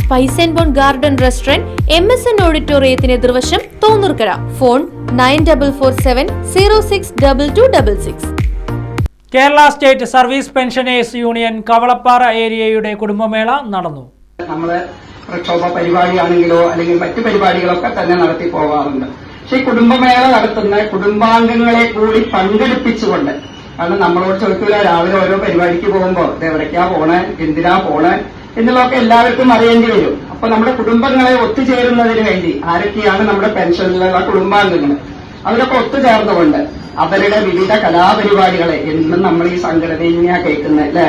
Spice and Bone Garden Restaurant M S N ഓഡിറ്റോറിയത്തിന് എതിർവശം Thonnurkara. Phone nine double four seven zero six double two double six. Kerala State Service Pensioners Union Kavalappara ഏരിയയുടെ കുടുംബമേള നടന്നു. നമ്മൾ പ്രക്ഷോഭ പരിപാടിയാണെങ്കിലോ അല്ലെങ്കിൽ മറ്റു പരിപാടികളൊക്കെ തന്നെ നടത്തി പോകാറുണ്ട്. പക്ഷെ ഈ കുടുംബമേള നടത്തുന്ന കുടുംബാംഗങ്ങളെ കൂടി പങ്കെടുപ്പിച്ചുകൊണ്ട് കാരണം നമ്മളോട് ചോദിക്കൂല രാവിലെ ഓരോ പരിപാടിക്ക് പോകുമ്പോ ഇത് എവിടേക്കാ പോണേ? എന്തിനാ പോണേ? എന്നുള്ളതൊക്കെ എല്ലാവർക്കും അറിയേണ്ടി വരും. അപ്പൊ നമ്മുടെ കുടുംബങ്ങളെ ഒത്തുചേരുന്നതിന് വേണ്ടി ആരൊക്കെയാണ് നമ്മുടെ പെൻഷനിലുള്ള കുടുംബാംഗങ്ങൾ? അവരൊക്കെ ഒത്തുചേർന്നുകൊണ്ട് അവരുടെ വിവിധ കലാപരിപാടികളെ എന്നും നമ്മൾ ഈ സംഘടനയാ കേൾക്കുന്നത് അല്ലേ?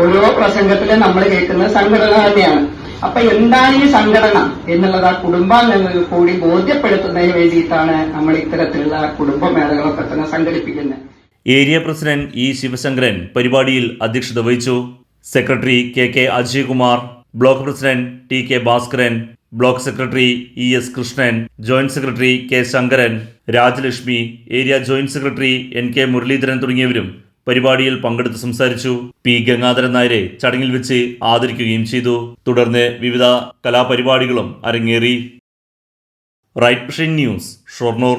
ഓരോ പ്രസംഗത്തിലും നമ്മൾ കേൾക്കുന്ന സംഘടന തന്നെയാണ്. അപ്പൊ എന്താണ് ഈ സംഘടന എന്നുള്ളത് ആ കുടുംബാംഗങ്ങൾ കൂടി ബോധ്യപ്പെടുത്തുന്നതിന് വേണ്ടിയിട്ടാണ് നമ്മൾ ഇത്തരത്തിലുള്ള കുടുംബമേളകളൊക്കെ തന്നെ സംഘടിപ്പിക്കുന്നത്. ഏരിയ പ്രസിഡന്റ് ഇ ശിവശങ്കരൻ പരിപാടിയിൽ അധ്യക്ഷത വഹിച്ചു. Secretary K K Ajaykumar block president T K Bhaskaran block secretary E S Krishnan joint secretary K Sankaran Rajalakshmi area joint secretary N K Muraleedharan തുടങ്ങിയവരും പരിപാടിയിൽ പങ്കെടുത്ത് സംസാരിച്ചു. പി ഗംഗാധരൻ നായരെ ചടങ്ങിൽ വെച്ച് ആദരിക്കുകയും ചെയ്തു. തുടർന്ന് വിവിധ കലാപരിപാടികളും അരങ്ങേറി. Right News Shoranur.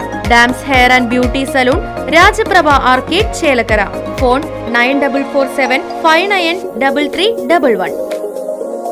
Dams Hair and Beauty Salon Rajaprabha Arcade Chelakkara. Phone nine double four seven five nine double three double one.